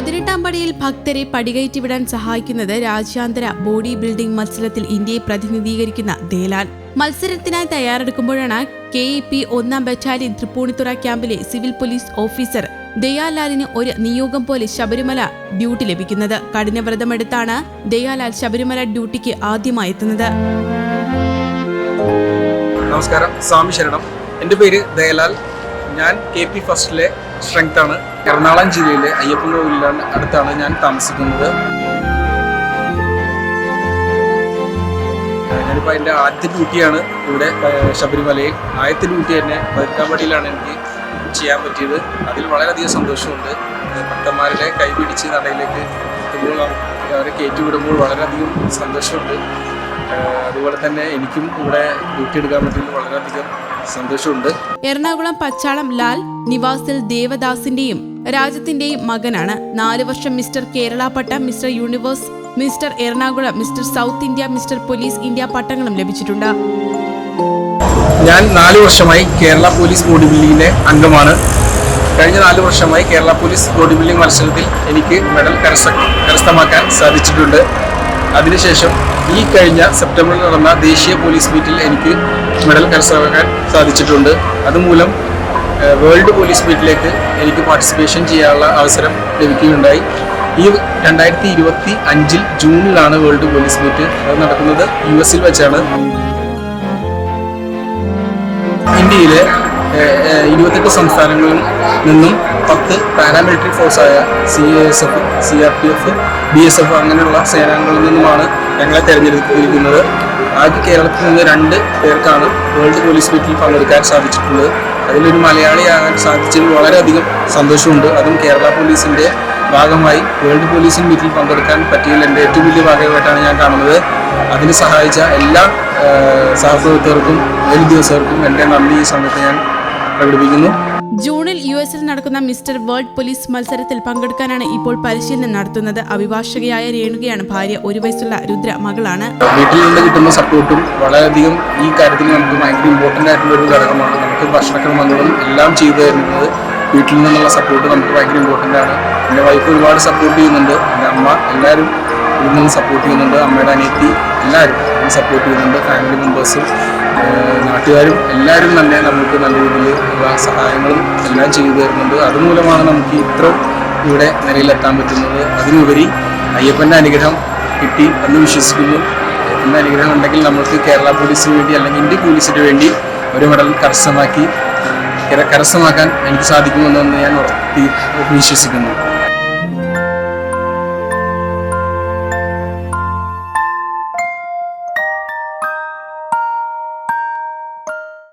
ഭക്തരെ പടികയറ്റിവിടാൻ സഹായിക്കുന്നത് രാജ്യാന്തര ബോഡി ബിൽഡിംഗ് മത്സരത്തിൽ ഇന്ത്യയെ പ്രതിനിധീകരിക്കുന്ന ദേലാൽ. മത്സരത്തിനായി തയ്യാറെടുക്കുമ്പോഴാണ് കെ ഇ പി ഒന്നാം ബറ്റാലിയൻ തൃപ്പൂണിത്തുറ ക്യാമ്പിലെ സിവിൽ പോലീസ് ഓഫീസർ ദയാലാലിന് ഒരു നിയോഗം പോലെ ശബരിമല ഡ്യൂട്ടി ലഭിക്കുന്നത്. കഠിനവ്രതമെടുത്താണ് ദയാലാൽ ശബരിമല ഡ്യൂട്ടിക്ക് ആദ്യമായി എത്തുന്നത്. നമസ്കാരം. സ്വാമി ശരണം. എന്റെ പേര് ദയലാൽ. ഞാൻ കെ പി ഫസ്റ്റിലെ സ്ട്രെങ്ത് ആണ്. എറണാകുളം ജില്ലയിലെ അയ്യപ്പൻ കോവിലാണ് അടുത്താണ് ഞാൻ താമസിക്കുന്നത്. ഞാനിപ്പോൾ എന്റെ ആദ്യ ഡ്യൂട്ടിയാണ് ഇവിടെ ശബരിമലയിൽ. ആദ്യത്തെ ഡ്യൂട്ടി തന്നെ പതിക്കാമ്പടിയിലാണ് എനിക്ക് ചെയ്യാൻ പറ്റിയത്. അതിൽ വളരെയധികം സന്തോഷമുണ്ട്. ഭക്തന്മാരുടെ കൈപിടിച്ച് നടയിലേക്ക് എത്തുമ്പോൾ അവരെ കയറ്റി വിടുമ്പോൾ വളരെയധികം സന്തോഷമുണ്ട്. അതുപോലെ തന്നെ എനിക്കും ഇവിടെ ഡ്യൂട്ടി എടുക്കാൻ പറ്റിയതിൽ വളരെയധികം സന്തോഷമുണ്ട്. എറണാകുളം പച്ചാളം ലാൽ നിവാസിൽ ദേവദാസിന്റെയും രാജത്തിന്റെയും മകനാണ്. നാല് വർഷം മിസ്റ്റർ കേരള പട്ട mister universe mister Ernakulam mister south India mister police India പട്ടങ്ങളും ലഭിച്ചിട്ടുണ്ട്. ഞാൻ നാല് വർഷമായി കേരള പോലീസ് ബോഡി ബിൽഡിംഗിലെ അംഗമാണ്. കഴിഞ്ഞ നാല് വർഷമായി കേരള പോലീസ് ബോഡി ബിൽഡിംഗ് മത്സരത്തിൽ എനിക്ക് മെഡൽ കരസ്ഥമാക്കാൻ സാധിച്ചിട്ടുണ്ട്. അതിനുശേഷം ഈ കഴിഞ്ഞ സെപ്റ്റംബറിൽ നടന്ന ദേശീയ പോലീസ് മീറ്റിൽ എനിക്ക് മെഡൽ കരസ്ഥമാക്കാൻ സാധിച്ചിട്ടുണ്ട്. അതുമൂലം വേൾഡ് പോലീസ് മീറ്റിലേക്ക് എനിക്ക് പാർട്ടിസിപ്പേഷൻ ചെയ്യാനുള്ള അവസരം ലഭിക്കുകയുണ്ടായി. ഈ രണ്ടായിരത്തി ഇരുപത്തി അഞ്ചിൽ ജൂണിലാണ് വേൾഡ് പോലീസ് മീറ്റ് അത് നടക്കുന്നത് യു എസിൽ വെച്ചാണ്. ഇന്ത്യയിലെ ഇരുപത്തെട്ട് സംസ്ഥാനങ്ങളിൽ നിന്നും പത്ത് paramilitary ഫോഴ്സായ C A S F C R P F B S F അങ്ങനെയുള്ള സേനാംഗങ്ങളിൽ നിന്നുമാണ് ഞങ്ങളെ തിരഞ്ഞെടുത്തിരിക്കുന്നത്. ആദ്യ കേരളത്തിൽ നിന്ന് രണ്ട് പേർക്കാണ് വേൾഡ് പോലീസ് മീറ്റിൽ പങ്കെടുക്കാൻ സാധിച്ചിട്ടുള്ളത്. അതിലൊരു മലയാളിയാകാൻ സാധിച്ചതിൽ വളരെയധികം സന്തോഷമുണ്ട്. അതും കേരള പോലീസിന്റെ ഭാഗമായി വേൾഡ് പോലീസിൻ മീറ്റിൽ പങ്കെടുക്കാൻ പറ്റിയതിൽ എന്റെ ഏറ്റവും വലിയ ഭാഗമായിട്ടാണ് ഞാൻ കാണുന്നത്. അതിന് സഹായിച്ച എല്ലാ സഹപ്രവർത്തകർക്കും മേലുദ്യോഗസ്ഥർക്കും എന്റെ നന്ദി ഈ സമയത്ത് ഞാൻ പ്രകടിപ്പിക്കുന്നു. ജൂണിൽ യു എസിൽ നടക്കുന്ന മിസ്റ്റർ വേൾഡ് പോലീസ് മത്സരത്തിൽ പങ്കെടുക്കാനാണ് ഇപ്പോൾ പരിശീലനം നടത്തുന്നത്. അഭിഭാഷകയായ രേണുകയാണ് ഭാര്യ. ഒരു വയസ്സുള്ള രുദ്ര മകളാണ്. വീട്ടിൽ നിന്ന് കിട്ടുന്ന സപ്പോർട്ടും വളരെയധികം ഈ കാര്യത്തിൽ നമുക്ക് ഭയങ്കര ഇമ്പോർട്ടന്റ് ആയിട്ടുള്ള ഒരു ഘടകമാണ്. നമുക്ക് ഭക്ഷണക്രമങ്ങളും എല്ലാം ചെയ്തു തരുന്നത് വീട്ടിൽ നിന്നുള്ള സപ്പോർട്ട് നമുക്ക് ഭയങ്കര ഇമ്പോർട്ടന്റ് ആണ്. എന്റെ വൈഫ് ഒരുപാട് സപ്പോർട്ട് ചെയ്യുന്നുണ്ട്. എന്റെ അമ്മ എല്ലാവരും ഇതിൽ നിന്ന് സപ്പോർട്ട് ചെയ്യുന്നുണ്ട്. അമ്മയുടെ അനിയത്തി എല്ലാവരും സപ്പോർട്ട് ചെയ്യുന്നുണ്ട്. ഫാമിലി മെമ്പേഴ്സും നാട്ടുകാരും എല്ലാവരും തന്നെ നമുക്ക് നല്ല രീതിയിൽ സഹായങ്ങളും എല്ലാം ചെയ്തു തരുന്നുണ്ട്. അതുമൂലമാണ് നമുക്ക് ഇത്ര ഇവിടെ നിലയിലെത്താൻ പറ്റുന്നത്. അതിനുപരി അയ്യപ്പന്റെ അനുഗ്രഹം കിട്ടി എന്ന് വിശ്വസിക്കുന്നു. അയ്യപ്പന്റെ അനുഗ്രഹം ഉണ്ടെങ്കിൽ നമുക്ക് കേരള പോലീസിന് വേണ്ടി അല്ലെങ്കിൽ ഇന്ത്യ പോലീസിന് വേണ്ടി ഒരു മെഡൽ കരസ്ഥമാക്കി കര- കരസ്ഥമാക്കാൻ എനിക്ക് സാധിക്കുമെന്ന് ഞാൻ ഉറപ്പി വിശ്വസിക്കുന്നു.